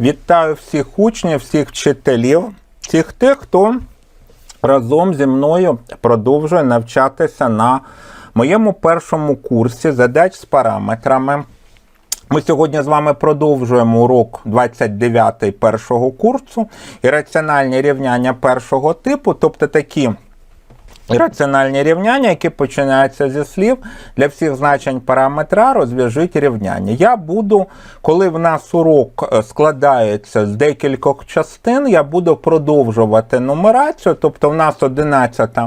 Вітаю всіх учнів, всіх вчителів, всіх тих, хто разом зі мною продовжує навчатися на моєму першому курсі задач з параметрами. Ми сьогодні з вами продовжуємо урок 29 першого курсу і раціональні рівняння першого типу, тобто такі Раціональні рівняння, які починаються зі слів для всіх значень параметра, розв'яжіть рівняння. Я буду, коли в нас урок е, складається з декількох частин, я буду продовжувати нумерацію. Тобто, в нас 11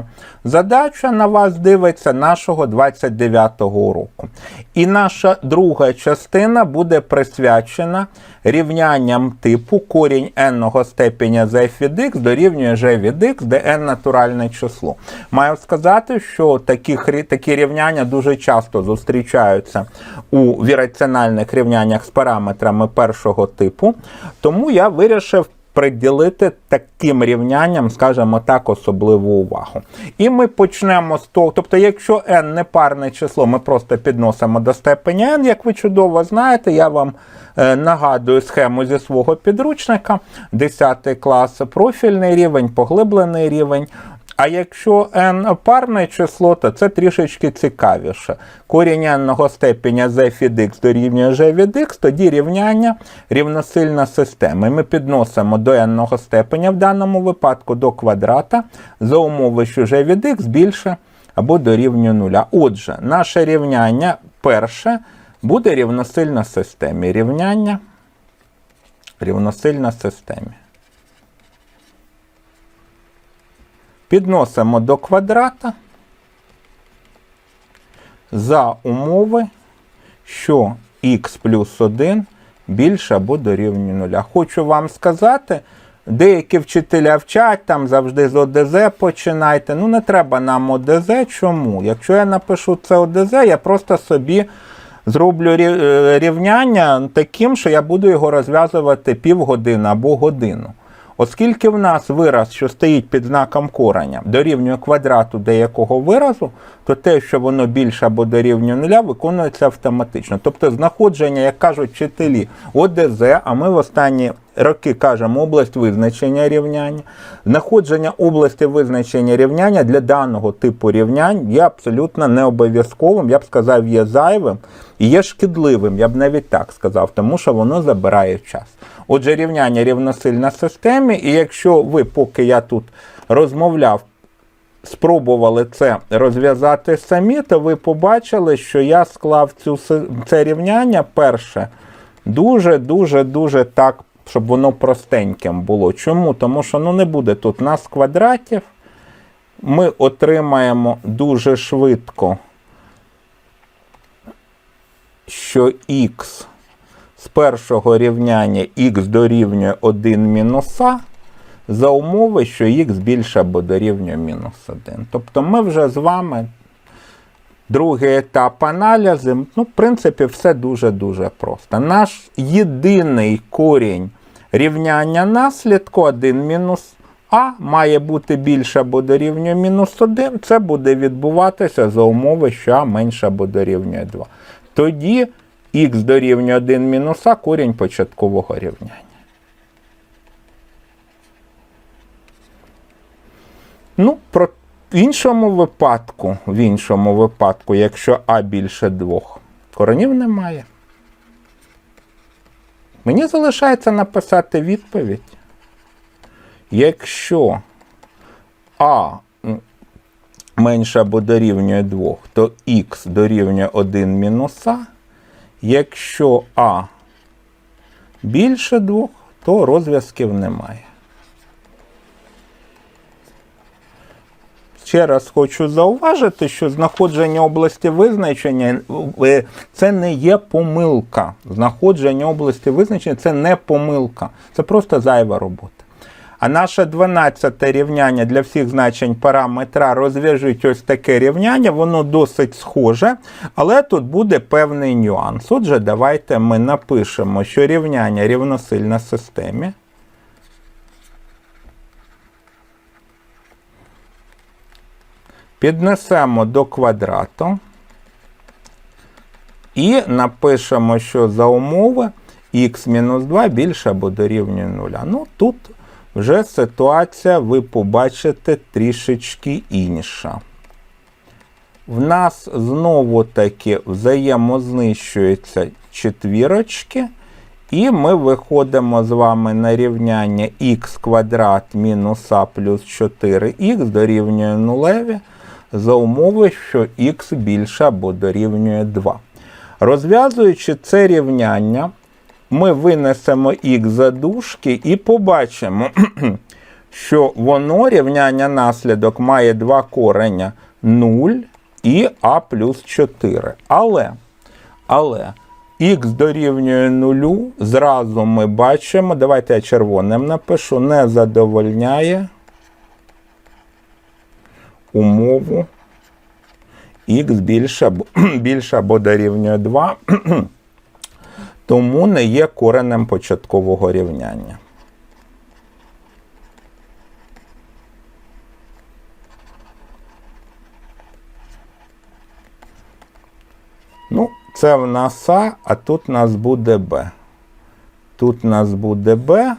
задача на вас дивиться нашого 29-го уроку. І наша друга частина буде присвячена рівнянням типу корінь n степеня z від x дорівнює g від x, де n натуральне число. Маю сказати, що такі, такі рівняння дуже часто зустрічаються у раціональних рівняннях з параметрами першого типу, тому я вирішив приділити таким рівнянням, скажімо так, особливу увагу. І ми почнемо з того, тобто, якщо n не парне число, ми просто підносимо до степеня n, як ви чудово знаєте, я вам е, нагадую схему зі свого підручника, 10 клас, профільний рівень, поглиблений рівень. А якщо n парне число, то це трішечки цікавіше. Корінь n степеня z від x дорівнює g від x, тоді рівняння рівносильна система. І ми підносимо до n степеня в даному випадку до квадрата за умови, що g від x більше або дорівнює нуля. Отже, наше рівняння перше буде рівносильна системі. Рівняння рівносильна системі. Підносимо до квадрата за умови, що х плюс 1 більше або дорівнює 0. Хочу вам сказати, деякі вчителя вчать, там завжди з ОДЗ починайте. Ну, не треба нам ОДЗ. Чому? Якщо я напишу це ОДЗ, я просто собі зроблю е, рівняння таким, що я буду його розв'язувати півгодини або годину. Оскільки в нас вираз, що стоїть під знаком кореня, дорівнює квадрату деякого виразу, то те, що воно більше або дорівнює нуля, виконується автоматично. Тобто знаходження, як кажуть вчителі, ОДЗ, а ми в останні роки кажемо область визначення рівняння. Знаходження області визначення рівняння для даного типу рівнянь є абсолютно не обов'язковим, я б сказав, є зайвим і є шкідливим, я б навіть так сказав, тому що воно забирає час. Отже, рівняння рівносильна системі, і якщо ви, поки я тут розмовляв, спробували це розв'язати самі, то ви побачили, що я склав цю, це рівняння перше дуже, дуже, дуже так, щоб воно простеньким було. Чому? Тому що ну, не буде тут нас квадратів. Ми отримаємо дуже швидко, що х з першого рівняння х дорівнює 1 мінус а, за умови, що х більше або дорівнює мінус 1. Тобто ми вже з вами другий етап аналізу. Ну, в принципі, все дуже-дуже просто. Наш єдиний корінь рівняння наслідку 1 мінус а має бути більше або дорівнює мінус 1. Це буде відбуватися за умови, що а менше або дорівнює 2. Тоді х дорівнює 1 мінус а корінь початкового рівняння. Ну, про іншому випадку, в іншому випадку, якщо а більше двох, коренів немає. Мені залишається написати відповідь. Якщо а менше або дорівнює 2, то х дорівнює 1 мінус а. Якщо а більше 2, то розв'язків немає. Ще раз хочу зауважити, що знаходження області визначення це не є помилка. Знаходження області визначення це не помилка, це просто зайва робота. А наше 12 рівняння для всіх значень параметра розв'яжуть ось таке рівняння, воно досить схоже, але тут буде певний нюанс. Отже, давайте ми напишемо, що рівняння рівносильна системі. Піднесемо до квадрату і напишемо, що за умови х мінус 2 більше або дорівнює 0. Ну, тут вже ситуація, ви побачите, трішечки інша. В нас знову таки взаємознищуються четвірочки, і ми виходимо з вами на рівняння х квадрат мінус а плюс 4х дорівнює нулеві за умови, що х більше або дорівнює 2. Розв'язуючи це рівняння, ми винесемо х за дужки і побачимо, що воно рівняння наслідок має два корення 0 і а плюс 4. Але, але х дорівнює 0, зразу ми бачимо, давайте я червоним напишу, не задовольняє умову х більше, більше або дорівнює 2, тому не є коренем початкового рівняння. Ну, це в нас А, а тут в нас буде Б. Тут в нас буде Б.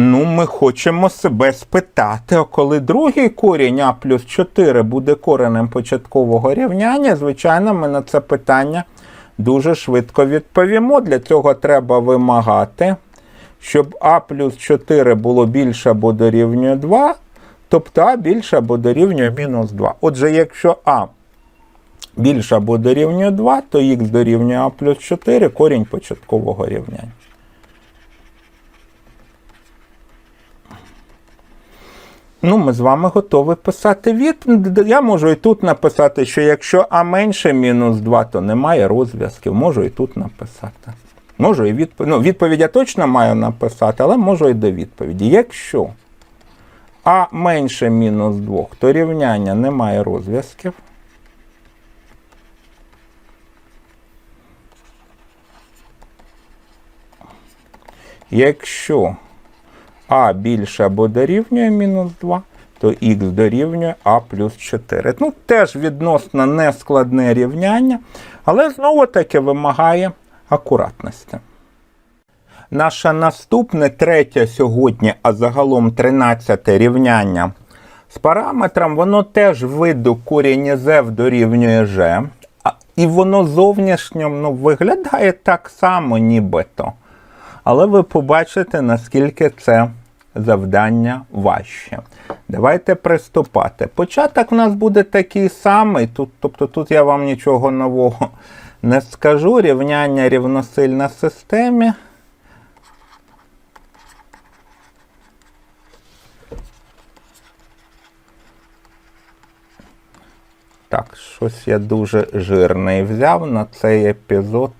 Ну, ми хочемо себе спитати, а коли другий корінь А плюс 4 буде коренем початкового рівняння, звичайно, ми на це питання дуже швидко відповімо. Для цього треба вимагати, щоб А плюс 4 було більше або дорівнює 2, тобто А більше або дорівнює мінус 2. Отже, якщо А більше або дорівнює 2, то х дорівнює А плюс 4 корінь початкового рівняння. Ну, ми з вами готові писати від. Я можу і тут написати, що якщо А менше мінус 2, то немає розв'язків. Можу і тут написати. Можу і відповідь. Ну, відповідь я точно маю написати, але можу і до відповіді. Якщо А менше мінус 2, то рівняння немає розв'язків. Якщо а більше або дорівнює мінус 2, то х дорівнює а плюс 4. Ну, теж відносно нескладне рівняння, але знову таки вимагає акуратності. Наше наступне третє сьогодні, а загалом 13 рівняння з параметром, воно теж виду корінь з дорівнює g, і воно зовнішньо ну, виглядає так само, нібито. Але ви побачите, наскільки це завдання важче. Давайте приступати. Початок у нас буде такий самий, тут, тобто тут я вам нічого нового не скажу. Рівняння рівносильна системі. Так, щось я дуже жирний взяв на цей епізод.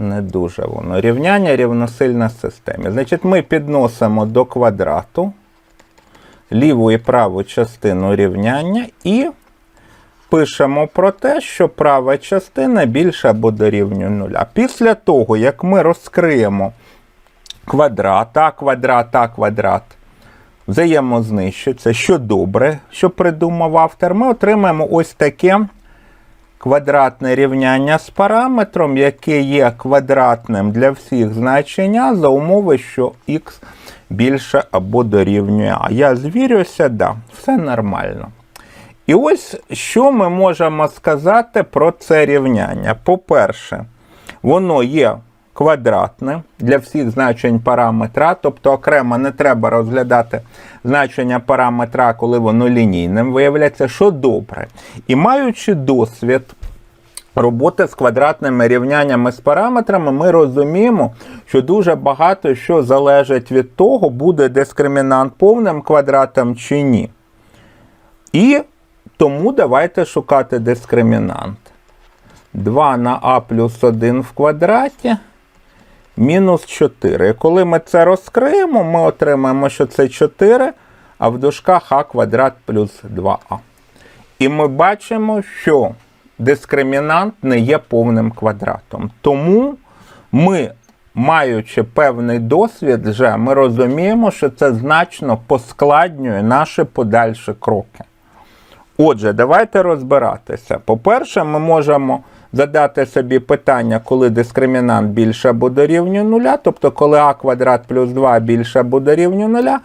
Не дуже воно. Рівняння рівносильна системі. Значить, ми підносимо до квадрату ліву і праву частину рівняння і пишемо про те, що права частина більша або дорівнює нуля. Після того, як ми розкриємо квадрат, а квадрат, а квадрат взаємознищується, що добре, що придумав автор, ми отримаємо ось таке квадратне рівняння з параметром, яке є квадратним для всіх значень А за умови, що х більше або дорівнює А. Я звірюся, да, все нормально. І ось що ми можемо сказати про це рівняння. По-перше, воно є квадратне для всіх значень параметра, тобто окремо не треба розглядати значення параметра, коли воно лінійним виявляється, що добре. І маючи досвід роботи з квадратними рівняннями з параметрами, ми розуміємо, що дуже багато що залежить від того, буде дискримінант повним квадратом чи ні. І тому давайте шукати дискримінант. 2 на а плюс 1 в квадраті мінус 4. І коли ми це розкриємо, ми отримаємо, що це 4, а в дужках а квадрат плюс 2а. І ми бачимо, що дискримінант не є повним квадратом. Тому ми, маючи певний досвід, вже ми розуміємо, що це значно поскладнює наші подальші кроки. Отже, давайте розбиратися. По-перше, ми можемо задати собі питання, коли дискримінант більше або дорівнює нуля, тобто коли а квадрат плюс 2 більше або дорівнює нуля,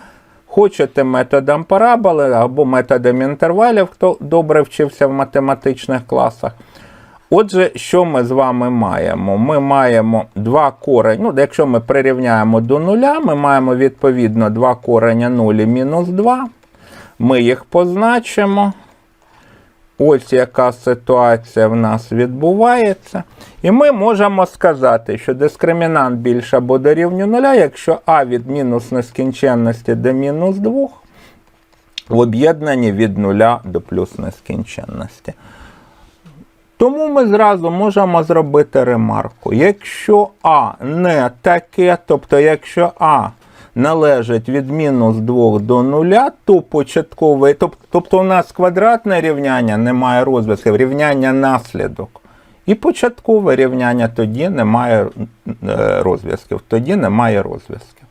хочете методом параболи або методом інтервалів, хто добре вчився в математичних класах. Отже, що ми з вами маємо? Ми маємо два корені. Ну, якщо ми прирівняємо до нуля, ми маємо відповідно два корення 0 і мінус 2. Ми їх позначимо. Ось яка ситуація в нас відбувається. І ми можемо сказати, що дискримінант більше або дорівнює нуля, якщо а від мінус нескінченності до мінус 2 в об'єднанні від нуля до плюс нескінченності. Тому ми зразу можемо зробити ремарку. Якщо А не таке, тобто якщо А належить від мінус 2 до 0, то початковий, тобто у нас квадратне рівняння не має розв'язків, рівняння наслідок. І початкове рівняння тоді немає е, розв'язків, тоді немає розв'язків.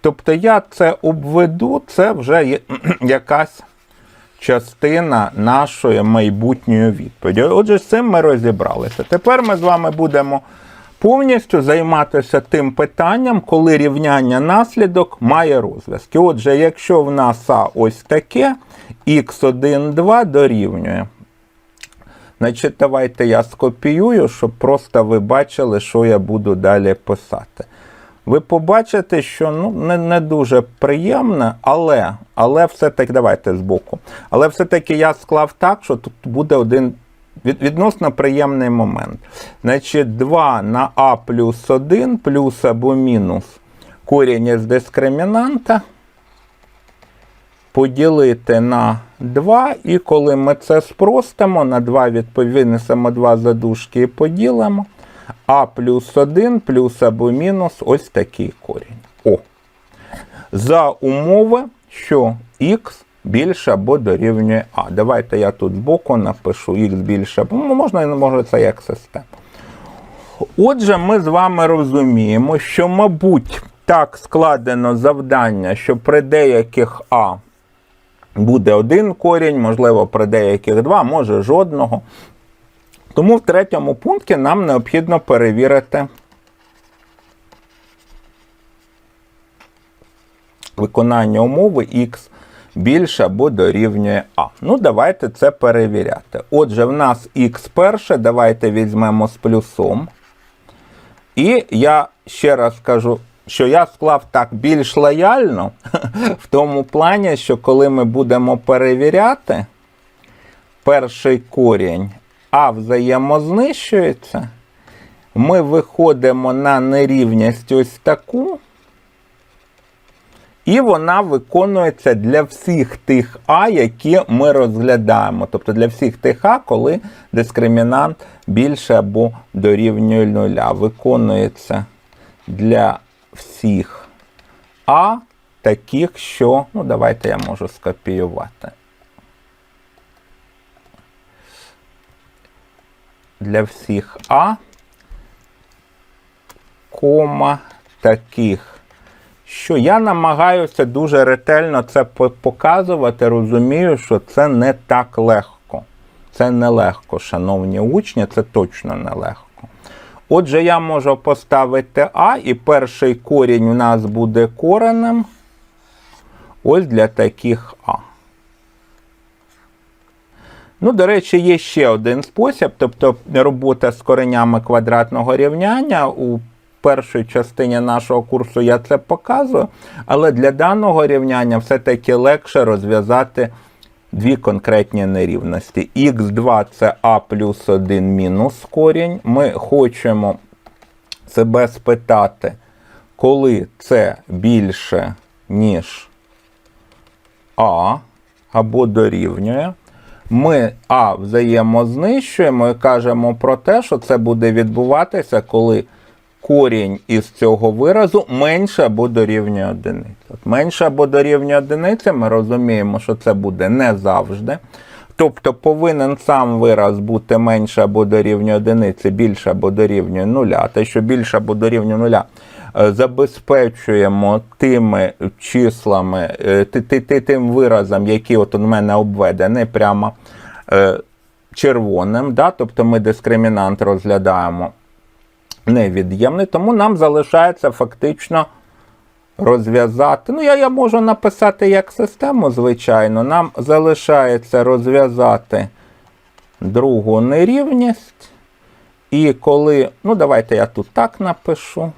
Тобто я це обведу, це вже є якась частина нашої майбутньої відповіді. Отже, з цим ми розібралися. Тепер ми з вами будемо повністю займатися тим питанням, коли рівняння наслідок має розв'язки. Отже, якщо в нас А ось таке, х1, 2 дорівнює. Значить, давайте я скопіюю, щоб просто ви бачили, що я буду далі писати. Ви побачите, що ну, не, не дуже приємне, але, але все-таки, давайте збоку. Але все-таки я склав так, що тут буде один від, відносно приємний момент. Значить, 2 на А плюс 1 плюс або мінус корінь із дискримінанта поділити на 2, і коли ми це спростимо, на 2 відповіднесемо 2 задушки і поділимо. А плюс 1 плюс або мінус ось такий корінь. О. За умови, що х більше або дорівнює А. Давайте я тут збоку напишу х більше, або ну, можна, може це як система. Отже, ми з вами розуміємо, що, мабуть, так складено завдання, що при деяких А буде один корінь, можливо, при деяких два, може жодного. Тому в третьому пункті нам необхідно перевірити виконання умови х більше або дорівнює А. Ну, давайте це перевіряти. Отже, в нас х перше, давайте візьмемо з плюсом. І я ще раз скажу, що я склав так більш лояльно, в тому плані, що коли ми будемо перевіряти перший корінь, а взаємознищується, ми виходимо на нерівність ось таку, і вона виконується для всіх тих А, які ми розглядаємо. Тобто для всіх тих А, коли дискримінант більше або дорівнює нуля. Виконується для всіх А, таких, що, ну, давайте я можу скопіювати. Для всіх А, кома таких що я намагаюся дуже ретельно це показувати, розумію, що це не так легко. Це не легко, шановні учні, це точно не легко. Отже, я можу поставити А, і перший корінь у нас буде коренем. Ось для таких А. Ну, до речі, є ще один спосіб, тобто робота з коренями квадратного рівняння. У першій частині нашого курсу я це показую, але для даного рівняння все-таки легше розв'язати дві конкретні нерівності. Х2 це А плюс 1 мінус корінь. Ми хочемо себе спитати, коли це більше, ніж А або дорівнює. Ми А взаємознищуємо і кажемо про те, що це буде відбуватися, коли корінь із цього виразу менше або дорівнює одиниці. Менше або дорівнює одиниці, ми розуміємо, що це буде не завжди. Тобто повинен сам вираз бути менше або дорівнює одиниці, більше або дорівнює нуля. Те, що більше або дорівнює нуля, е, забезпечуємо тими числами, е, ти- ти- ти- тим виразом, які от у мене обведені прямо е, червоним, да? тобто ми дискримінант розглядаємо невід'ємний, тому нам залишається фактично розв'язати. Ну, я, я можу написати як систему, звичайно. Нам залишається розв'язати другу нерівність. І коли, ну, давайте я тут так напишу.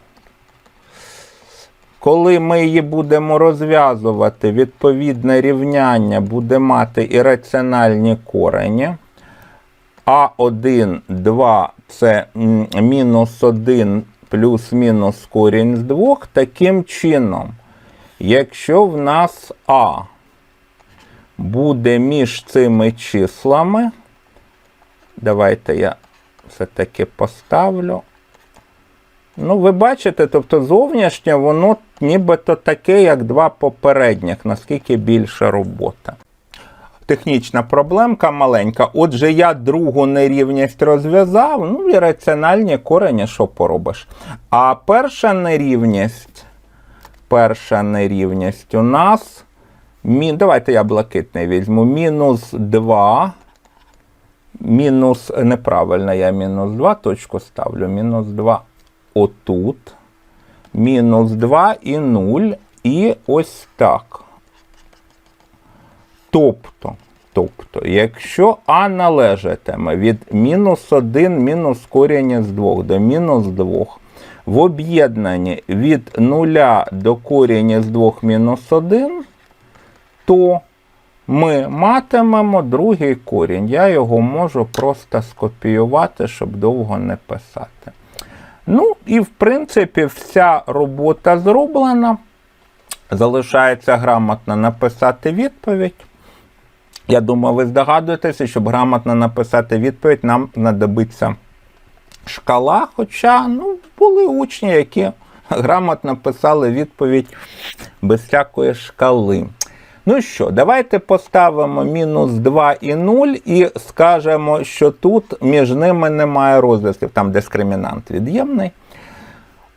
Коли ми її будемо розв'язувати, відповідне рівняння буде мати ірраціональні корені. А1, 2 це мінус 1 плюс-мінус корінь з 2. Таким чином, якщо в нас А буде між цими числами, давайте я все-таки поставлю. Ну, ви бачите, тобто зовнішнє воно нібито таке, як два попередніх, наскільки більша робота. Технічна проблемка маленька. Отже, я другу нерівність розв'язав, ну і раціональні корені, що поробиш. А перша нерівність, перша нерівність у нас. Мі... Давайте я блакитний візьму. Мінус 2. Мінус, неправильно, я мінус 2 точку ставлю. Мінус 2 отут. Мінус 2 і 0. І ось так. Тобто, тобто, якщо А належатиме від мінус 1 мінус коріння з 2 до мінус 2, в об'єднанні від 0 до коріння з 2 мінус 1, то ми матимемо другий корінь. Я його можу просто скопіювати, щоб довго не писати. Ну, і в принципі, вся робота зроблена. Залишається грамотно написати відповідь. Я думаю, ви здогадуєтеся, щоб грамотно написати відповідь, нам знадобиться шкала. Хоча ну, були учні, які грамотно писали відповідь без всякої шкали. Ну що, давайте поставимо мінус 2 і 0 і скажемо, що тут між ними немає розв'язків, там дискримінант від'ємний.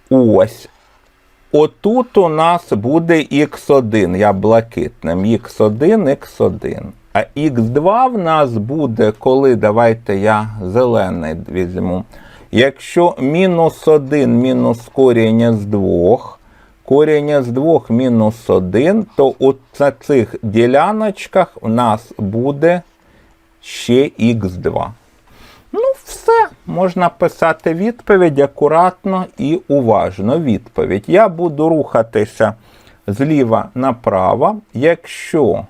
Ось. Отут у нас буде х1, я блакитним. х1, х1. А х2 в нас буде, коли, давайте я зелений візьму. Якщо мінус 1 мінус коріння з 2, коріння з 2 мінус 1, то от цих діляночках у нас буде ще х2. Ну, все, можна писати відповідь акуратно і уважно. Відповідь. Я буду рухатися зліва направо, якщо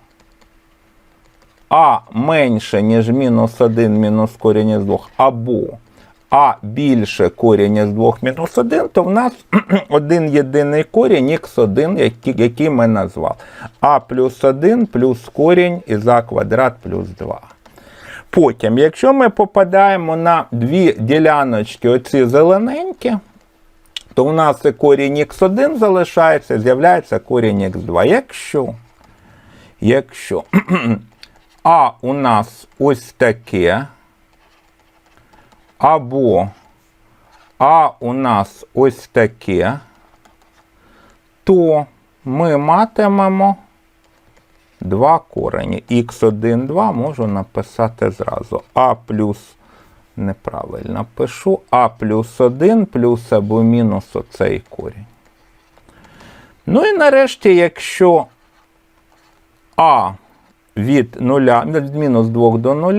А менше, ніж мінус 1 мінус коріння з 2, або А більше коріння з 2 мінус 1, то в нас один єдиний корінь х1, який, ми назвали. А плюс 1 плюс корінь із А квадрат плюс 2. Потім, якщо ми попадаємо на дві діляночки, оці зелененькі, то у нас і корінь х1 залишається, з'являється корінь х2. Якщо, якщо А у нас ось таке, або А у нас ось таке, то ми матимемо два корені. Х1, 2 можу написати зразу. А плюс, неправильно пишу, А плюс 1 плюс або мінус оцей корінь. Ну і нарешті, якщо А від 0, від мінус 2 до 0,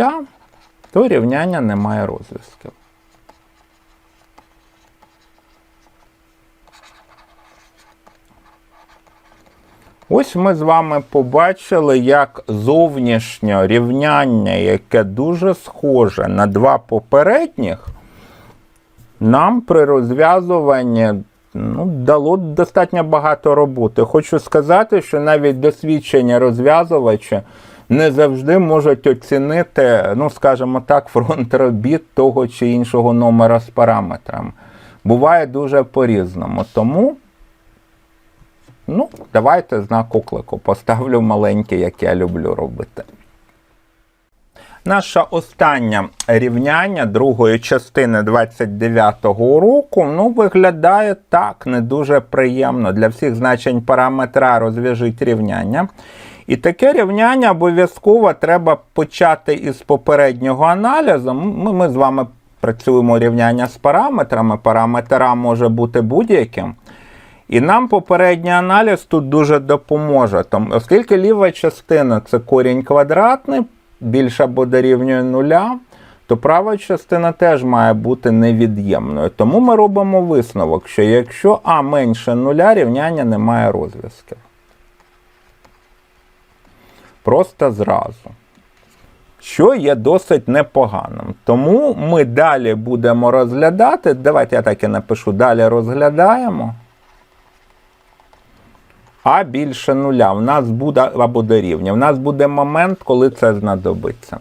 то рівняння не має розв'язків. Ось ми з вами побачили, як зовнішнє рівняння, яке дуже схоже на два попередніх, нам при розв'язуванні ну, дало достатньо багато роботи. Хочу сказати, що навіть досвідчення розв'язувача не завжди можуть оцінити, ну, скажімо так, фронт робіт того чи іншого номера з параметрами. Буває дуже по-різному. Тому. Ну, давайте знак оклику поставлю маленький, як я люблю робити. Наше останнє рівняння другої частини 29-го року ну, виглядає так, не дуже приємно. Для всіх значень параметра розв'яжіть рівняння. І таке рівняння обов'язково треба почати із попереднього аналізу. Ми, ми з вами працюємо рівняння з параметрами. Параметр А може бути будь-яким. І нам попередній аналіз тут дуже допоможе. Тому, оскільки ліва частина це корінь квадратний, більше або дорівнює нуля, то права частина теж має бути невід'ємною. Тому ми робимо висновок, що якщо А менше нуля, рівняння не має розв'язків. Просто зразу. Що є досить непоганим. Тому ми далі будемо розглядати. Давайте я так і напишу: далі розглядаємо. А більше нуля. В нас буде або дорівнює. В нас буде момент, коли це знадобиться.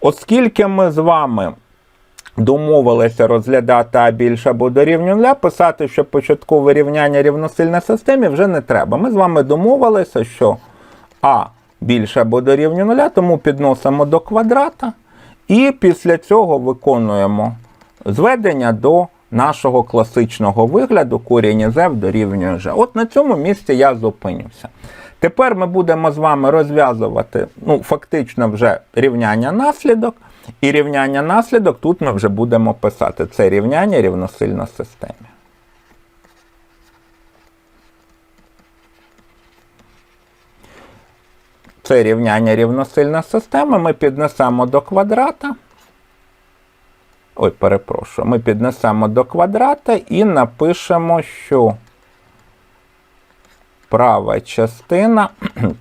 Оскільки ми з вами домовилися розглядати А більше або дорівнює нуля, писати, що початкове рівняння рівносильна системі вже не треба. Ми з вами домовилися, що А більше або дорівнює нуля, тому підносимо до квадрата і після цього виконуємо зведення до нашого класичного вигляду корінь із f дорівнює g. От на цьому місці я зупинюся. Тепер ми будемо з вами розв'язувати ну, фактично вже рівняння наслідок. І рівняння наслідок тут ми вже будемо писати. Це рівняння рівносильно системі. Це рівняння рівносильна система. Ми піднесемо до квадрата. Ой, перепрошую, ми піднесемо до квадрата і напишемо, що права частина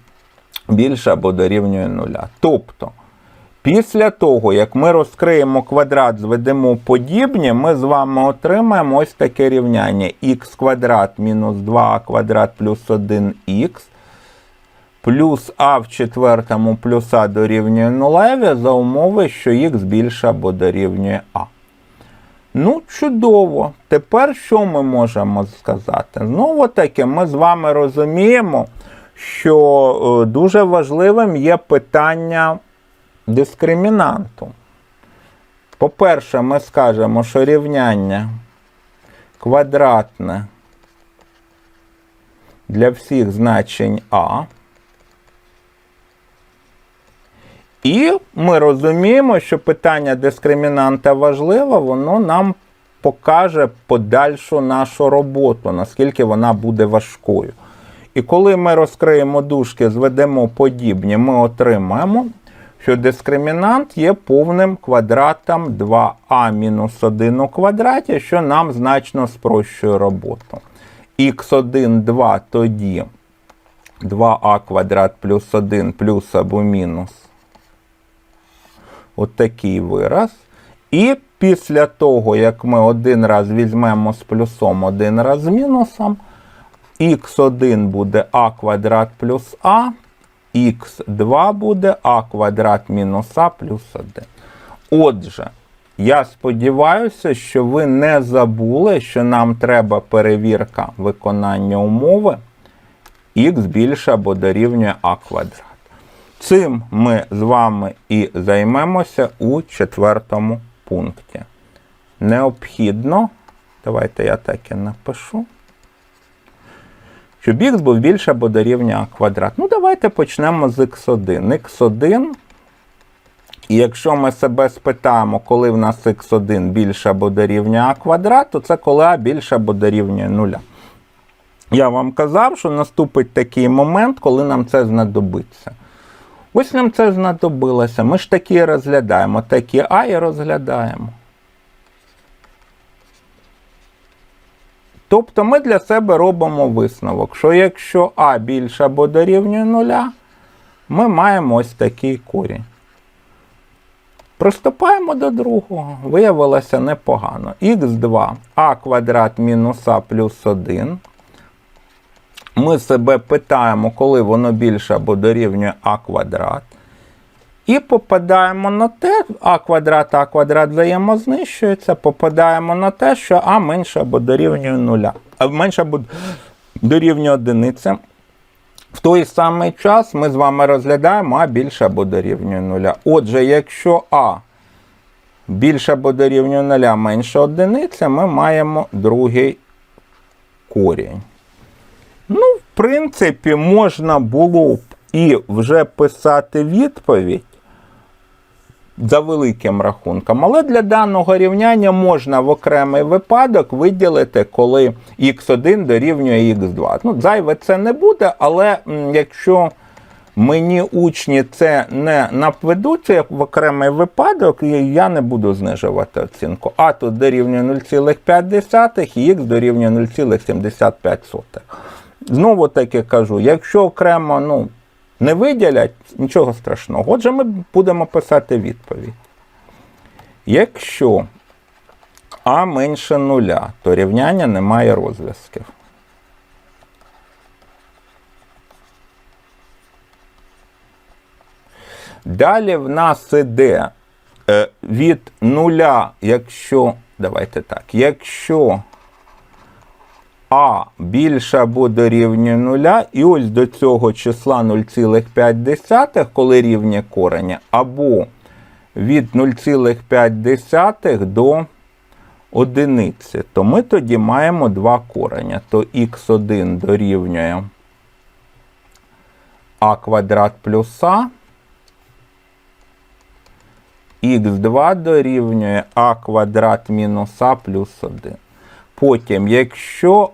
більше або дорівнює нуля. Тобто, після того, як ми розкриємо квадрат, зведемо подібні, ми з вами отримаємо ось таке рівняння х квадрат мінус 2 квадрат плюс 1х плюс а в четвертому плюс а дорівнює нулеві за умови, що х більше або дорівнює а. Ну, чудово. Тепер що ми можемо сказати? Знову таки, ми з вами розуміємо, що е, дуже важливим є питання дискримінанту. По-перше, ми скажемо, що рівняння квадратне для всіх значень А. І ми розуміємо, що питання дискримінанта важливе, воно нам покаже подальшу нашу роботу, наскільки вона буде важкою. І коли ми розкриємо дужки, зведемо подібні, ми отримаємо, що дискримінант є повним квадратом 2а-1 у квадраті, що нам значно спрощує роботу. х1, 2 тоді 2а квадрат плюс 1 плюс або мінус от такий вираз. І після того, як ми один раз візьмемо з плюсом, один раз з мінусом, х1 буде а квадрат плюс а, х2 буде а квадрат мінус а плюс 1. Отже, я сподіваюся, що ви не забули, що нам треба перевірка виконання умови х більше або дорівнює а квадрат. Цим ми з вами і займемося у четвертому пункті. Необхідно, давайте я так і напишу, щоб х був більше або дорівнює квадрат. Ну, давайте почнемо з х1. х1, і якщо ми себе спитаємо, коли в нас х1 більше або дорівнює а квадрат, то це коли а більше або дорівнює нуля. Я вам казав, що наступить такий момент, коли нам це знадобиться. Ось нам це знадобилося. Ми ж такі розглядаємо, такі А і розглядаємо. Тобто ми для себе робимо висновок, що якщо А більше або дорівнює нуля, ми маємо ось такий корінь. Приступаємо до другого. Виявилося непогано. Х2 а квадрат мінус а плюс 1 ми себе питаємо, коли воно більше або дорівнює а квадрат. І попадаємо на те, а квадрат, а квадрат взаємознищується, попадаємо на те, що а менше або дорівнює нуля, а менше або дорівнює одиниці. В той самий час ми з вами розглядаємо а більше або дорівнює нуля. Отже, якщо а більше або дорівнює нуля менше одиниці, ми маємо другий корінь. Принципі, можна було б і вже писати відповідь за великим рахунком. Але для даного рівняння можна в окремий випадок виділити, коли х1 дорівнює х2. Ну, зайве це не буде, але якщо мені учні це не наведуть як в окремий випадок, я не буду знижувати оцінку. А тут дорівнює 0,5 і х дорівнює 0,75. Знову таки кажу, якщо окремо ну, не виділять, нічого страшного. Отже, ми будемо писати відповідь. Якщо А менше нуля, то рівняння не має розв'язків. Далі в нас іде е, від нуля, якщо. Давайте так, якщо А більше або дорівнює нуля, і ось до цього числа 0,5, коли рівня кореня, або від 0,5 до одиниці, то ми тоді маємо два кореня. То х1 дорівнює а квадрат плюс а, х2 дорівнює а квадрат мінус а плюс 1. Потім, якщо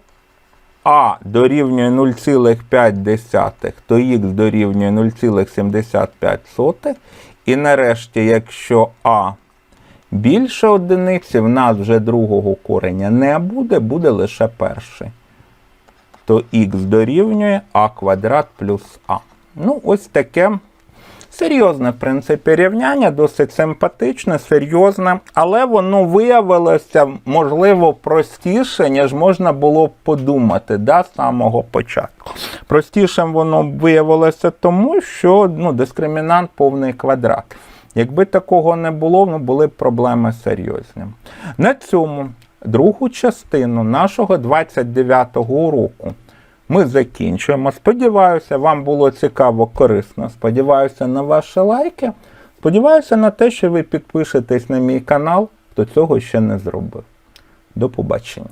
а дорівнює 0,5, то х дорівнює 0,75. І нарешті, якщо а більше одиниці, в нас вже другого кореня не буде, буде лише перший. То х дорівнює а квадрат плюс а. Ну, ось таке серйозне, в принципі, рівняння, досить симпатичне, серйозне, але воно виявилося, можливо, простіше, ніж можна було б подумати да, з самого початку. Простішим воно виявилося тому, що ну, дискримінант повний квадрат. Якби такого не було, ну, були б проблеми серйозні. На цьому другу частину нашого 29-го уроку ми закінчуємо. Сподіваюся, вам було цікаво, корисно. Сподіваюся на ваші лайки. Сподіваюся на те, що ви підпишетесь на мій канал, хто цього ще не зробив. До побачення.